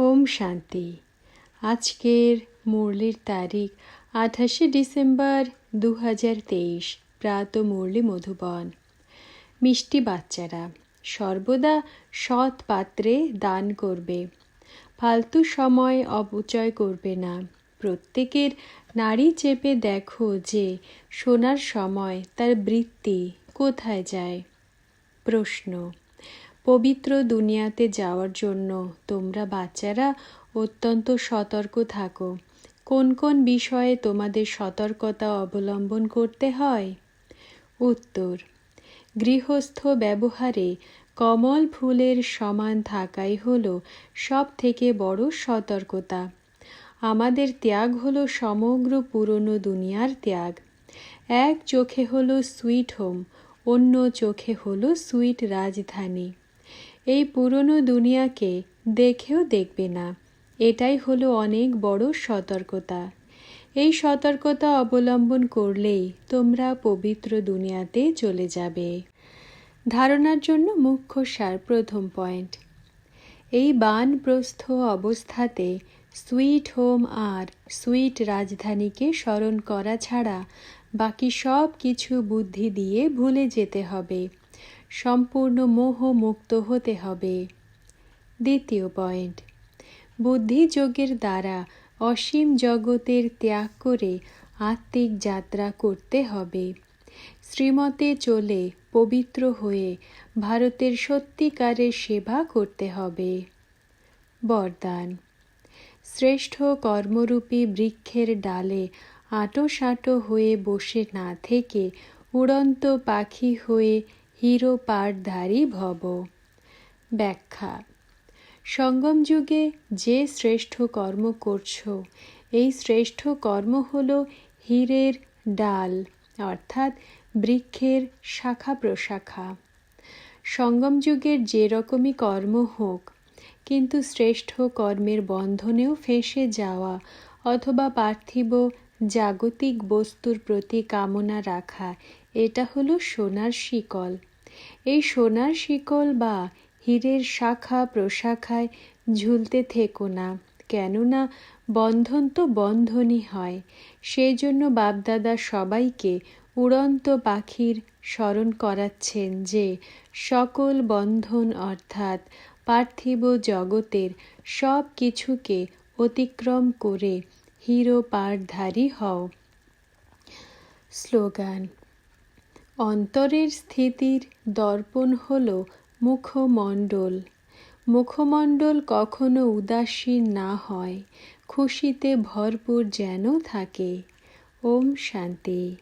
ওম শান্তি। আজকের মুরলির তারিখ আঠাশে ডিসেম্বর দু হাজার তেইশ, প্রাত মুরলি মধুবন। মিষ্টি বাচ্চারা, সর্বদা সৎ পাত্রে দান করবে, ফালতু সময় অপচয় করবে না। প্রত্যেকের নারী চেপে দেখো যে শোনার সময় তার বৃত্তি কোথায় যায়? প্রশ্ন পবিত্র দুনিয়াতে যাওয়ার জন্য তোমরা বাচ্চারা অত্যন্ত সতর্ক থাকো। কোন কোন বিষয়ে তোমাদের সতর্কতা অবলম্বন করতে হয়? উত্তর, গৃহস্থ ব্যবহারে কমল ফুলের সমান থাকাই হল সব থেকে বড় সতর্কতা। আমাদের ত্যাগ হলো সমগ্র পুরনো দুনিয়ার ত্যাগ। এক চোখে হলো সুইট হোম, অন্য চোখে হলো সুইট রাজধানী। এই পুরনো দুনিয়াকে দেখেও দেখবে না। এটাই হলো অনেক বড় সতর্কতা। এই সতর্কতা অবলম্বন করলেই তোমরা পবিত্র দুনিয়াতে চলে যাবে। ধারণার জন্য মুখ্য সার প্রথম পয়েন্ট। এই বানপ্রস্থ অবস্থাতে সুইট হোম আর সুইট রাজধানীকে স্মরণ করা ছাড়া বাকি সব কিছু বুদ্ধি দিয়ে ভুলে যেতে হবে। সম্পূর্ণ মোহ মুক্ত হতে হবে। দ্বিতীয় পয়েন্ট। বুদ্ধিযোগের দ্বারা অসীম জগতের ত্যাগ করে আত্মিক যাত্রা করতে হবে। শ্রীমতে চলে পবিত্র হয়ে ভারতের সত্যিকারের সেবা করতে হবে। বরদান। শ্রেষ্ঠ কর্মরূপী বৃক্ষের ডালে আঁটো হয়ে বসে না থেকে উড়ন্ত পাখি হয়ে হিরো পাঠধারী ভব। ব্যাখ্যা। সঙ্গম যুগে যে শ্রেষ্ঠ কর্ম করছ, এই শ্রেষ্ঠ কর্ম হল হীরের ডাল, অর্থাৎ বৃক্ষের শাখা প্রশাখা সঙ্গম যুগের যে রকমই কর্ম হোক, কিন্তু শ্রেষ্ঠ কর্মের বন্ধনেও ফেঁসে যাওয়া অথবা পার্থিব জাগতিক বস্তুর প্রতি কামনা রাখা, এটা হলো সোনার শিকল। এই সোনার শিকল বা হীরের শাখা প্রশাখায় ঝুলতে থেকো না, কেননা বন্ধন তো বন্ধনই হয়। সেই জন্য বাপদাদা সবাইকে উড়ন্ত পাখির স্মরণ করাচ্ছেন যে সকল বন্ধন অর্থাৎ পার্থিব জগতের সব কিছুকে অতিক্রম করে হিরো পাঠধারী হও। স্লোগান অন্তরের স্থিতির দর্পণ হল মুখমণ্ডল। মুখমণ্ডল কখনো উদাসীন না হয়, খুশিতে ভরপুর যেন থাকে। ওম শান্তি।